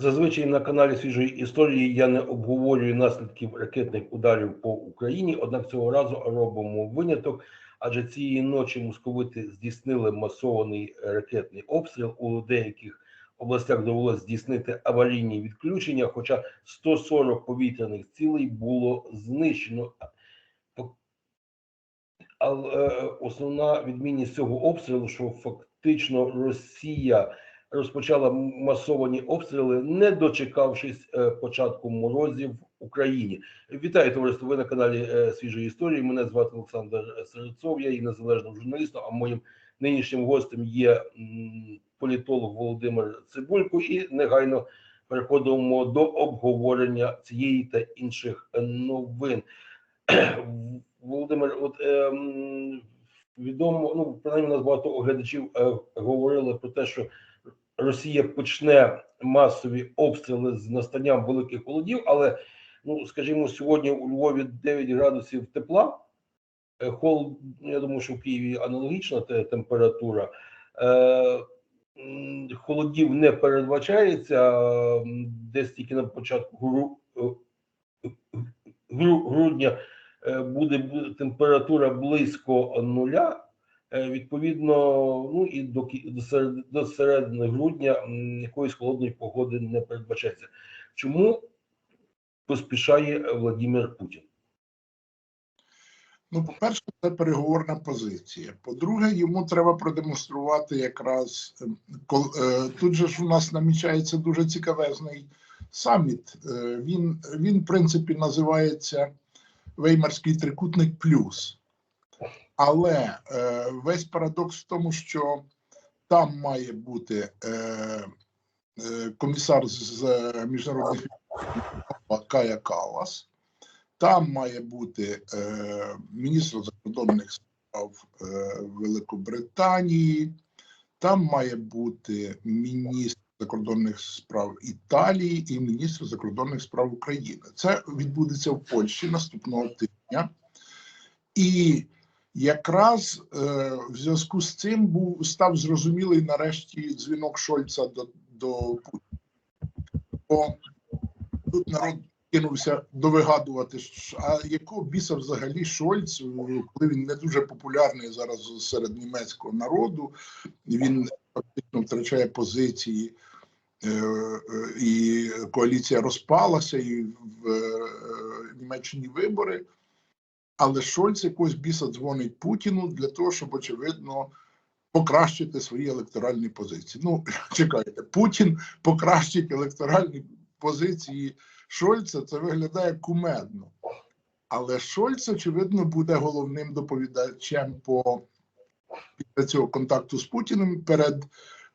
Зазвичай на каналі свіжої історії я не обговорюю наслідків ракетних ударів по Україні, однак цього разу робимо виняток, адже цієї ночі московити здійснили масований ракетний обстріл. У деяких областях довелося здійснити аварійні відключення, хоча 140 повітряних цілей було знищено. Але основна відмінність цього обстрілу, що фактично Росія розпочала масовані обстріли, не дочекавшись е, початку морозів в Україні. Вітаю товариство. Ви на каналі е, Свіжої історії. Мене звати Олександр Серецов. Я є незалежним журналістом. А моїм нинішнім гостем є політолог Володимир Цибулько. І негайно переходимо до обговорення цієї та інших е, новин. Володимир, от ем, відомо, ну принаймні у нас багато оглядачів е, говорили про те, що Росія почне масові обстріли з настанням великих холодів, але ну скажімо, сьогодні у Львові 9 градусів тепла. Е, Холод, ну, я думаю, що в Києві аналогічна температура. Е, холодів не передбачається десь тільки на початку е, гру- грудня буде температура близько нуля. Е, Відповідно, ну і до, до, серед- до середини грудня якоїсь холодної погоди не передбачається. Чому поспішає Владимир Путін? Ну, по-перше, це переговорна позиція. По-друге, йому треба продемонструвати якраз е, е, тут же ж у нас намічається дуже цікавезний саміт. Е, Він, він в принципі, називається Веймарський трикутник плюс. Але е, весь парадокс в тому, що там має бути е, е, комісар з, з міжнародних Кая Калас. Там має бути е, міністр закордонних справ е, Великобританії, там має бути міністр закордонних справ Італії і міністр закордонних справ України. Це відбудеться в Польщі наступного тижня. І якраз е, в зв'язку з цим був став зрозумілий нарешті дзвінок Шольца до, до Путіна. Бо тут народ кинувся довигадувати, а якого біса взагалі Шольц, коли він не дуже популярний зараз серед німецького народу, він фактично втрачає позиції, е, е, і коаліція розпалася, і в е, Німеччині вибори. Але Шольц якогось біса дзвонить Путіну для того, щоб, очевидно, покращити свої електоральні позиції. Ну, чекайте, Путін покращить електоральні позиції Шольца, це виглядає кумедно. Але Шольц, очевидно, буде головним доповідачем по після цього контакту з Путіним перед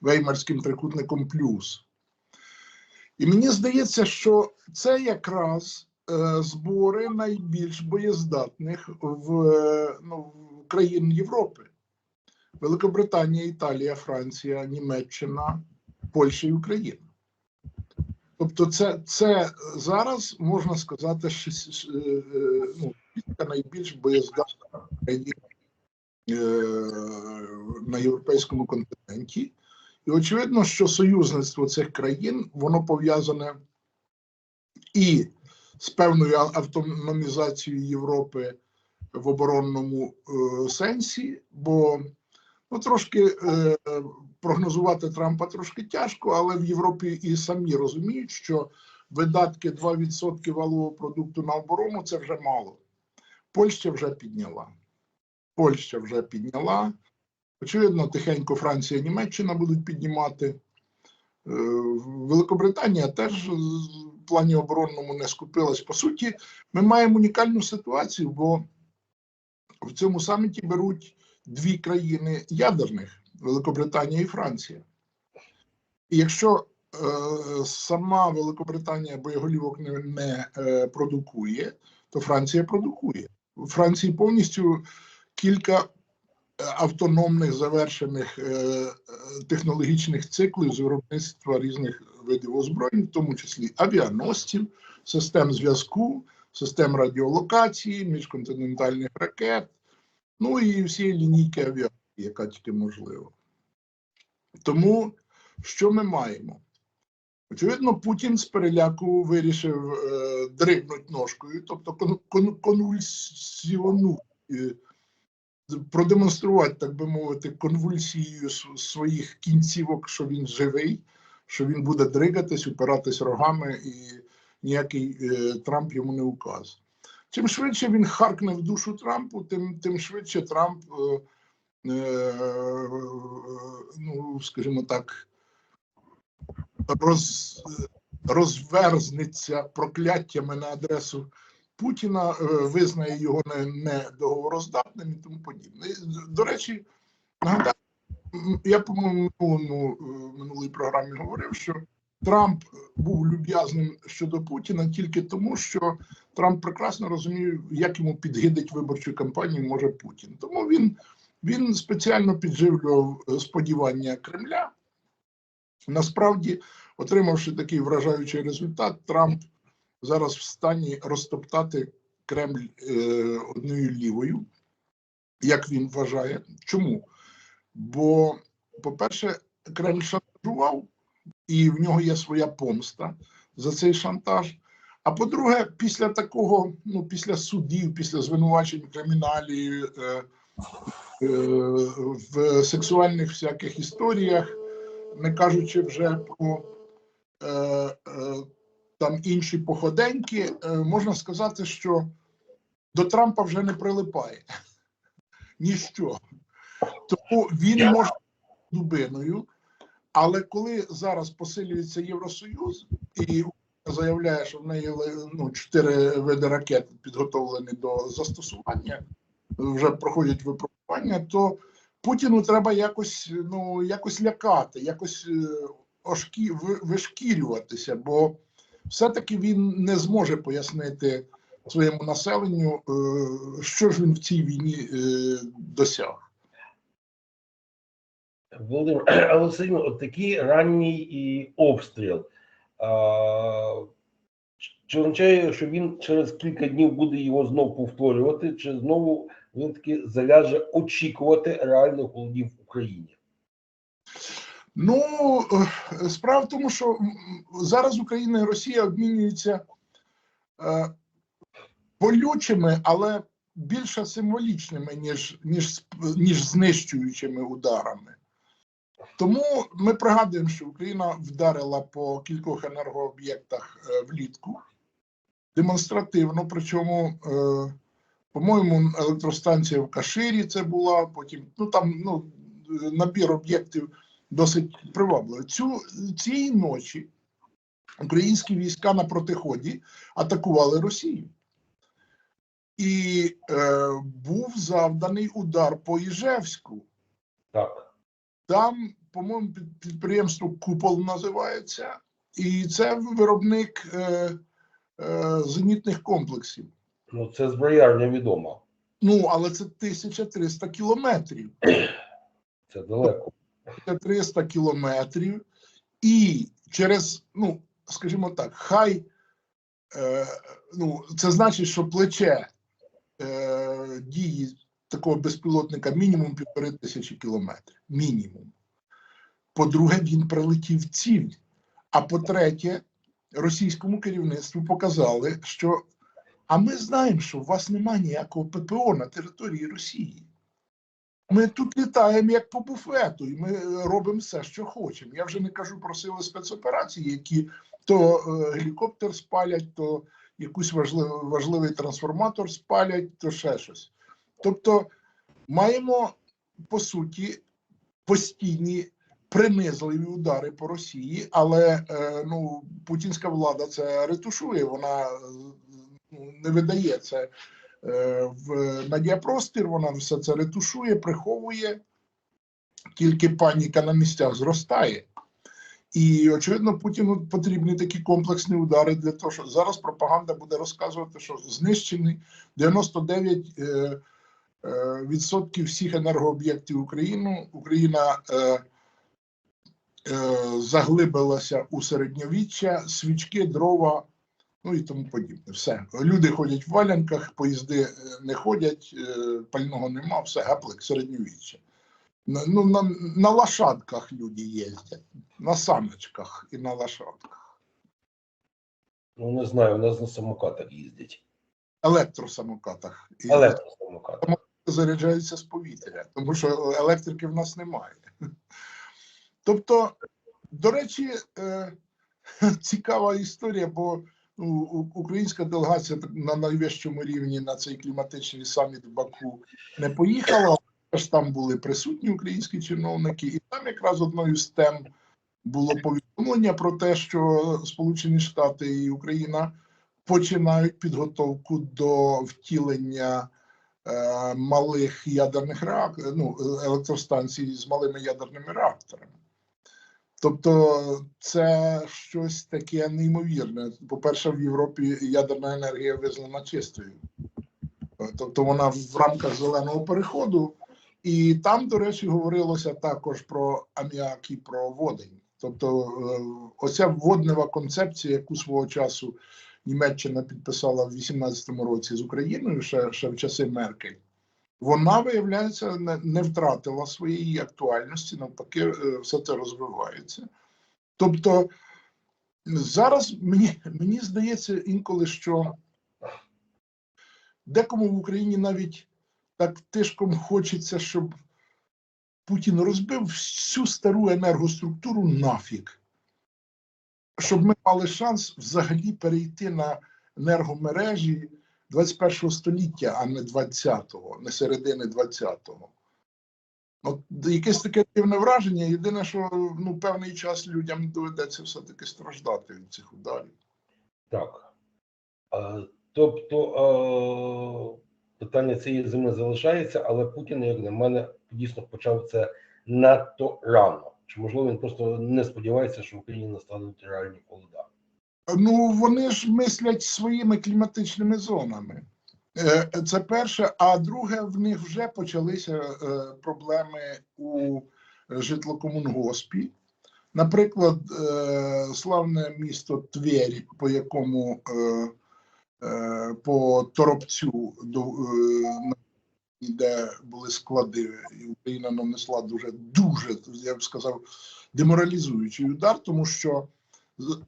Веймарським трикутником плюс. І мені здається, що це якраз збори найбільш боєздатних в, е, ну, в країн Європи. Великобританія, Італія, Франція, Німеччина, Польща і Україна. Тобто, це, це зараз можна сказати, що е, е, ну, найбільш боєздатна країн е, на європейському континенті. І очевидно, що союзництво цих країн воно пов'язане і з певною автономізацією Європи в оборонному е, сенсі, бо ну, трошки е, прогнозувати Трампа трошки тяжко, але в Європі і самі розуміють, що видатки 2% валового продукту на оборону це вже мало. Польща вже підняла. Польща вже підняла. Очевидно, тихенько Франція Німеччина будуть піднімати. Е, Великобританія теж в плані оборонному не скупилась. По суті, ми маємо унікальну ситуацію, бо в цьому саміті беруть дві країни ядерних Великобританія і Франція. І якщо е, сама Великобританія боєголівок не, не е, продукує, то Франція продукує. У Франції повністю кілька автономних завершених е, е, технологічних циклів з виробництва різних видів озброєнь, в тому числі авіаносців, систем зв'язку, систем радіолокації, міжконтинентальних ракет, ну і всієї лінійки авіації, яка тільки можлива. Тому що ми маємо? Очевидно, Путін з переляку вирішив е, дригнути ножкою, тобто кон, кон, конвульсіону, е, продемонструвати, так би мовити, конвульсією с- своїх кінцівок, що він живий, що він буде дригатись, упиратись рогами, і ніякий е, Трамп йому не указ. Чим швидше він харкне в душу Трампу, тим, тим швидше Трамп, е, е, ну, скажімо так, роз, розверзнеться прокляттями на адресу Путіна, е, визнає його не, не і тому подібне. До речі, нагадаю, я по-моєму е, минулій програмі говорив, що Трамп був люб'язним щодо Путіна тільки тому, що Трамп прекрасно розумів, як йому підгидить виборчу кампанію може Путін. Тому він, він спеціально підживлював е, сподівання Кремля. Насправді, отримавши такий вражаючий результат, Трамп зараз в стані розтоптати Кремль е, одною лівою, як він вважає. Чому? Бо, по-перше, Кремль шантажував, і в нього є своя помста за цей шантаж. А по-друге, після такого, ну, після судів, після звинувачень в криміналі, е, е, в сексуальних всяких історіях, не кажучи вже про е, е, там інші походеньки, е, можна сказати, що до Трампа вже не прилипає ніщо. Тому він може бути дубиною, але коли зараз посилюється Євросоюз і заявляє, що в неї ну, чотири види ракет підготовлені до застосування, вже проходять випробування, то Путіну треба якось ну якось лякати, якось е, ошкі, вишкірюватися, бо все-таки він не зможе пояснити своєму населенню, е, що ж він в цій війні е, досяг. Володимир, рівно, от такий ранній обстріл. Чи означає, що він через кілька днів буде його знову повторювати, чи знову він таки заляже очікувати реальних холодів в Україні? Ну е, справа в тому, що зараз Україна і Росія обмінюються е, болючими, але більше символічними, ніж, ніж, ніж знищуючими ударами. Тому ми пригадуємо, що Україна вдарила по кількох енергооб'єктах е, влітку демонстративно, причому, по-моєму, електростанція в Каширі це була, потім ну там ну, набір об'єктів досить привабливий. Цю цієї ночі українські війська на протиході атакували Росію. І е, був завданий удар по Іжевську. Так. Там, по-моєму, підприємство Купол називається, і це виробник е, е, зенітних комплексів. Ну, це зброярня відома. Ну, але це 1300 кілометрів. Це далеко. 300 кілометрів, і через, ну, скажімо так, хай е, ну, це значить, що плече е, дії такого безпілотника мінімум півтори тисячі кілометрів. Мінімум. По-друге, він прилетів ціль. А по-третє, російському керівництву показали, що а ми знаємо, що у вас немає ніякого ППО на території Росії. Ми тут літаємо як по буфету, і ми робимо все, що хочемо. Я вже не кажу про сили спецоперації, які то е, гелікоптер спалять, то якийсь важливий, важливий трансформатор спалять, то ще щось. Тобто маємо по суті постійні принизливі удари по Росії, але е, ну, путінська влада це ретушує, вона е, ну, не видає це е, в медіапростір, вона все це ретушує, приховує, тільки паніка на місцях зростає. І очевидно, Путіну потрібні такі комплексні удари для того, що зараз пропаганда буде розказувати, що знищений 99 е, е, відсотків всіх енергооб'єктів України. Україна е, е, заглибилася у середньовіччя, свічки, дрова, ну і тому подібне. Все. Люди ходять в валянках, поїзди е, не ходять, е, пального нема, все гаплик середньовіччя. Ну, на, на лошадках люди їздять, на саночках і на лошадках. Ну не знаю, у нас на самокатах їздять. електросамокатах. І Електросамокат. заряджаються з повітря, тому що електрики в нас немає. Тобто, до речі, е, цікава історія, бо українська делегація на найвищому рівні на цей кліматичний саміт в Баку не поїхала, але ж там були присутні українські чиновники, і там якраз одною з тем було повідомлення про те, що Сполучені Штати і Україна починають підготовку до втілення е, малих ядерних реакторів, ну, електростанцій з малими ядерними реакторами. Тобто це щось таке неймовірне. По-перше, в Європі ядерна енергія визнана чистою. Е, Тобто вона в рамках зеленого переходу, і там, до речі, говорилося також про аміак і про водень. Тобто, е, оця воднева концепція, яку свого часу Німеччина підписала в 18-му році з Україною, ще, ще в часи Меркель, вона, виявляється, не, втратила своєї актуальності, навпаки, е, все це розвивається. Тобто зараз мені, мені здається інколи, що декому в Україні навіть так тишком хочеться, щоб Путін розбив всю стару енергоструктуру нафіг щоб ми мали шанс взагалі перейти на енергомережі 21 століття, а не 20-го, не середини 20-го. От якесь таке дивне враження. Єдине, що ну, певний час людям доведеться все-таки страждати від цих ударів. Так. А, тобто а, питання цієї зими залишається, але Путін, як на мене, дійсно почав це надто рано. Чи можливо він просто не сподівається, що в Україні настануть реальні холода? Ну, вони ж мислять своїми кліматичними зонами. Е, Це перше. А друге, в них вже почалися е, проблеми у житлокомунгоспі. Наприклад, е, славне місто Тверь, по якому е, е, по Торопцю, е, де були склади, і Україна нанесла дуже, дуже, я б сказав, деморалізуючий удар, тому що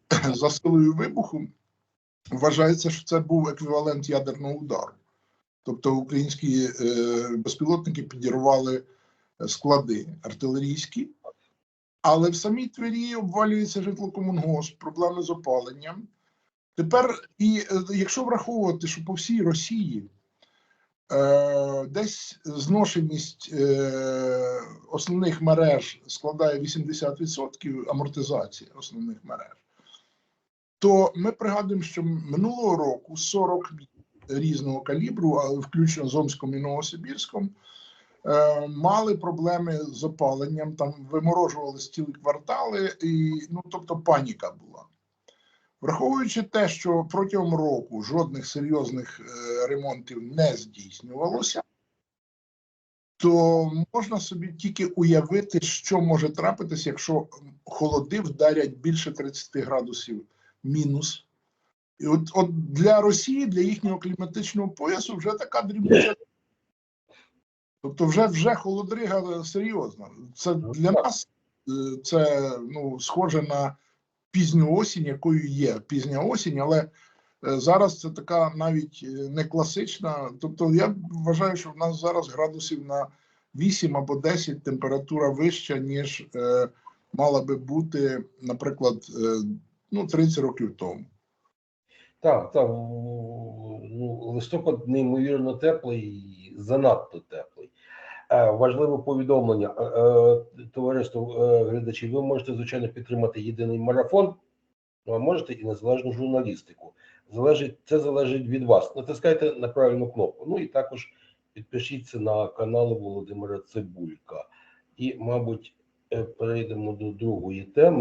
за силою вибуху вважається, що це був еквівалент ядерного удару. Тобто українські е, безпілотники підірвали склади артилерійські, але в самій Твері обвалюється житлокомунгосп, проблеми з опаленням. Тепер, і е, якщо враховувати, що по всій Росії е, десь зношеність е, основних мереж складає 80% амортизації основних мереж, то ми пригадуємо, що минулого року 40 різного калібру, а включно з Омськом і Новосибірськом, е, мали проблеми з опаленням, там виморожувалися цілі квартали, і ну тобто паніка була. Враховуючи те, що протягом року жодних серйозних е, ремонтів не здійснювалося, то можна собі тільки уявити, що може трапитися, якщо холоди вдарять більше 30 градусів мінус. І от, от для Росії, для їхнього кліматичного поясу, вже така дрібниця. Тобто, вже вже холодрига серйозна. Це для нас е, це ну, схоже на пізню осінь, якою є пізня осінь, але е, зараз це така навіть е, не класична. Тобто, я вважаю, що в нас зараз градусів на 8 або 10 температура вища, ніж е, мала би бути, наприклад, е, ну, 30 років тому. Так, так. Ну, листопад неймовірно теплий, занадто теплий. Е, важливе повідомлення. Е, е, товариство глядачів, ви можете, звичайно, підтримати єдиний марафон, ну, а можете і незалежну журналістику. Залежить, це залежить від вас. Натискайте на правильну кнопку. Ну і також підпишіться на канал Володимира Цибулька. І, мабуть, перейдемо до другої теми.